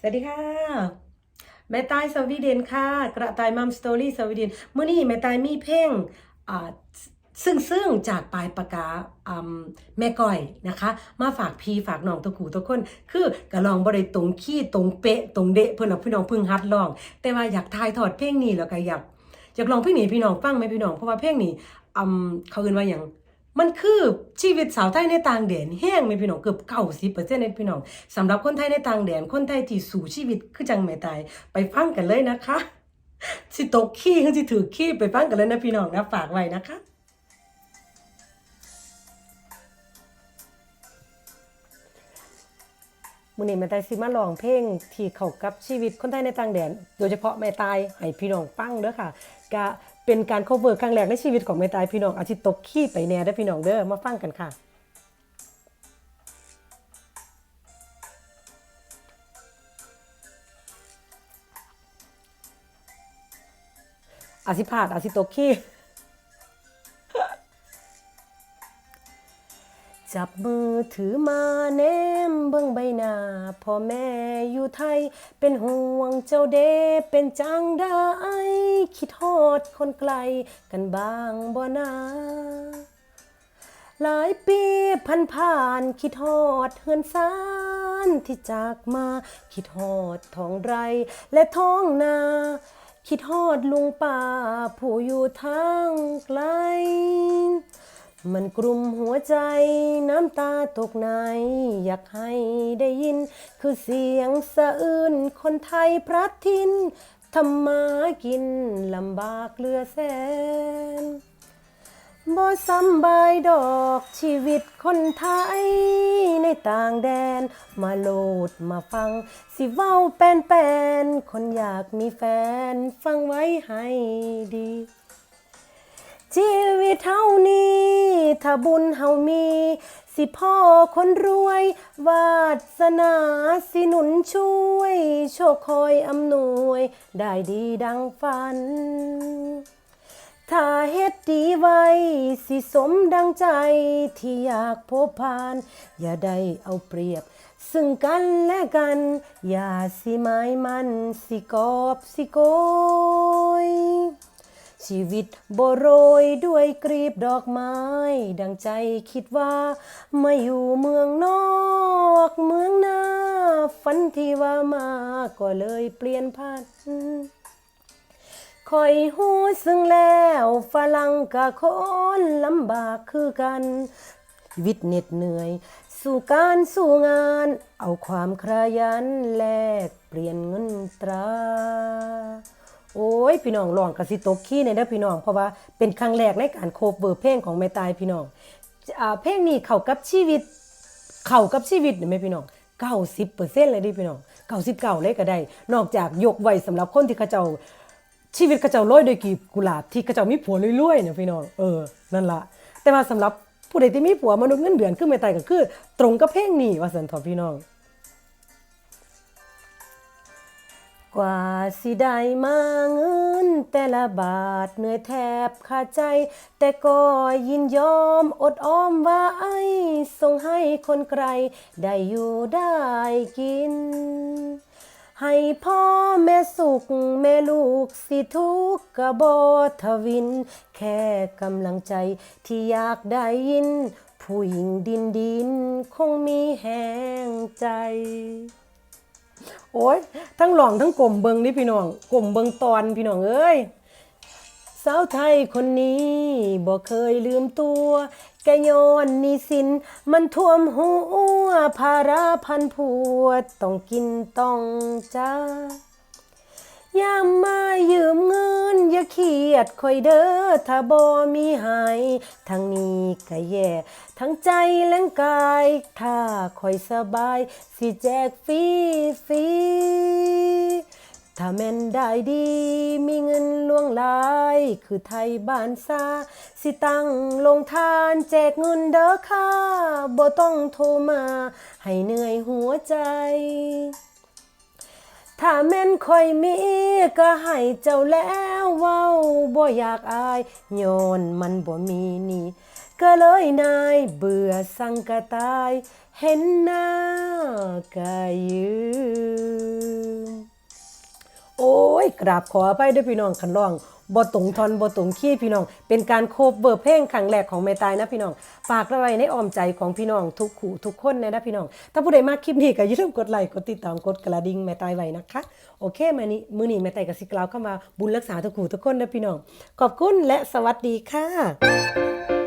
สวัสดีค่ะ แม่ตายสวีเดนค่ะ กระต่ายมัมสตอรี่สวีเดนเมื่อนี้แม่ตายมีเพลงอ่าซึ่งซึ่งจากปลายปากกาอแม่ก้อยนะคะ มาฝากพี่ฝากน้องทุกขู่ทุกคนคือกระลองบริตรงขี้ตรงเป๊ะตรงเดะเพื่อนเอาพี่น้องพึ่งฮัดลอง แต่ว่าอยากทายถอดเพลงนี้แล้วก็อยากอยากลองเพลงนี้พี่น้องฟังไหมพี่น้องเพราะว่าเพลงนี้เขาเอ่นว่าอย่าง มันคือชีวิตสาวไทยในต่างแดนแห้งไหมพี่น้องเกือบเก้าสิบเปอร์เซ็นต์ในพี่น้องสำหรับคนไทยในต่างแดนคนไทยที่สู่ชีวิตคือจังแม่ตายไปฟังกันเลยนะคะสิตกขี้คือสิถือขี้ไปฟังกันเลยนะพี่น้องนะฝากไว้นะคะมื่อนี้แม่ตายสิมาลองเพลงที่เข้ากับชีวิตคนไทยในต่างแดน โดยเฉพาะแม่ตายให้พี่น้องฟังเด้อค่ะ ก็เป็นการ cover ครั้งแรกในชีวิตของเมตายพี่น้องอาทิตกขี้ไปแน่ได้พี่น้องเด้อมาฟังกันค่ะอาสิพาดอาสิตกขี้ จับมือถือมาแนมเบิ่งใบหน้าพ่อแม่อยู่ไทย เป็นห่วงเจ้าเดเป็นจังได้คิดฮอดคนไกลกันบ้างบ่นาหลายปีพันผ่านคิดฮอดเฮือนซานที่จากมาคิดฮอดท้องไรและท้องนา คิดฮอดลุงป่าผู้อยู่ทางไกล มันกลุ่มหัวใจน้ำตาตกในอยากให้ได้ยิน คือเสียงสะอื้นคนไทยพระทินทำมากินลำบากเลือแสนบ่สำบายดอกชีวิตคนไทยในต่างแดน มาโหลดมาฟัง สิเว้าแป้นคนอยากมีแฟนฟังไว้ให้ดี ชีวิตเฮานี้ ถ้าบุญเฮามี สิพ่อคนรวย วาสนาสิหนุนช่วย โชคคอยอำนวย ได้ดีดังฝัน ถ้าเฮ็ดดีไว้ สิสมดังใจที่อยากพบผ่าน อย่าได้เอาเปรียบ ซึ่งกันและกัน อย่าสิหมายมัน สิกอบสิโกย ชีวิตโบโรยด้วยกรีบดอกไม้ ดังใจคิดว่ามาอยู่เมืองนอกเมืองนาฝันที่ว่ามาก็เลยเปลี่ยนพันคอยหูซึ่งแล้วฝรั่งกับคนลำบากคือกันวิตเหน็ดเหนื่อย สู่การสู่งาน เอาความขยันแลกเปลี่ยนเงินตรา โอ้ยพี่น้องลองกระสิตกขี้ในเด้อพี่น้องเพราะว่าเป็นครั้งแรกในการโคเวอร์เพลงของแม่ตายพี่น้องอ่าเพลงนี้เข้ากับชีวิต เข้ากับชีวิตเห็นไหมพี่น้อง90%เลยดิพี่น้อง99เลยก็ได้ นอกจากยกไว้สำหรับคนที่เขาเจ้าชีวิตเขาเจ้าโรยด้วยกีบกุหลาบที่เขาเจ้ามีผัวรวยๆเนี่ยพี่น้องเออนั่นละแต่ว่าสำหรับผู้ใดที่มีผัวมนุษย์เงินเดือนขึ้นไม่ตายก็คือ ตรงกับเพลงนี้ว่าสันทอพี่น้อง กว่าสิได้มาเงิน แต่ละบาทเหนื่อยแทบขาดใจ แต่ก็ยินยอมอดอ้อมไว้ส่งให้คนไกล ได้อยู่ได้กิน ให้พ่อแม่สุข แม่ลูกสิทุกข์กะบอทวิน แค่กำลังใจที่อยากได้ยิน ผู้หญิงดินดินคงมีแหงใจ โอ้ยทั้งหลองทั้งกลมเบิงนี่พี่น้องกลมเบิงตอนพี่น้องเอ้ยสาวไทยคนนี้บ่เคยลืมตัวแกย้อนนี่สิน มันท่วมหัวภาระพันผัวต้องกินต้องจ้า ยามมายืมเงิน อย่าเครียดคอยเด้อถ้าบ่มีหายทั้งนี้ก็แย่ทั้งใจและกาย ถ้าคอยสบาย สิแจกฟรีฟรีถ้าแม่นได้ดี มีเงินล่วงหลาย คือไทยบ้านซาสิตั้งลงทานแจกเงินเด้อค่ะบ่ต้องโทรมา ให้เหนื่อยหัวใจ ถ้าแม่นคอยมีก็ให้เจ้าแล้วเว้าบ่อยากอายโยนมันบ่มีนี่ ก็เลยนายเบื่อสังกะตาย เห็นหน้าก็ยืม นกราบขออภัยด้วยพี่น้องคันร้องบ่ตรงทอนบ่ตรงคีย์พี่น้อง เป็นการโคบเวอร์เพลงครั้งแรกของแม่ตายนะพี่น้องฝากอาไว้ในอ้อมใจของพี่น้องทุกคู่ทุกคนนะนะพี่น้อง ถ้าผู้ใดมาคลิปนี้ก็อย่าลืมกดไลค์กดติดตามกดกระดิ่งแม่ตายไว้นะคะโอเคมานี้มือนี้แม่ตายก็สิกล่าวคำว่าบุญรักษาทุกคู่ทุกคนนะพี่น้อง ขอบคุณและสวัสดีค่ะ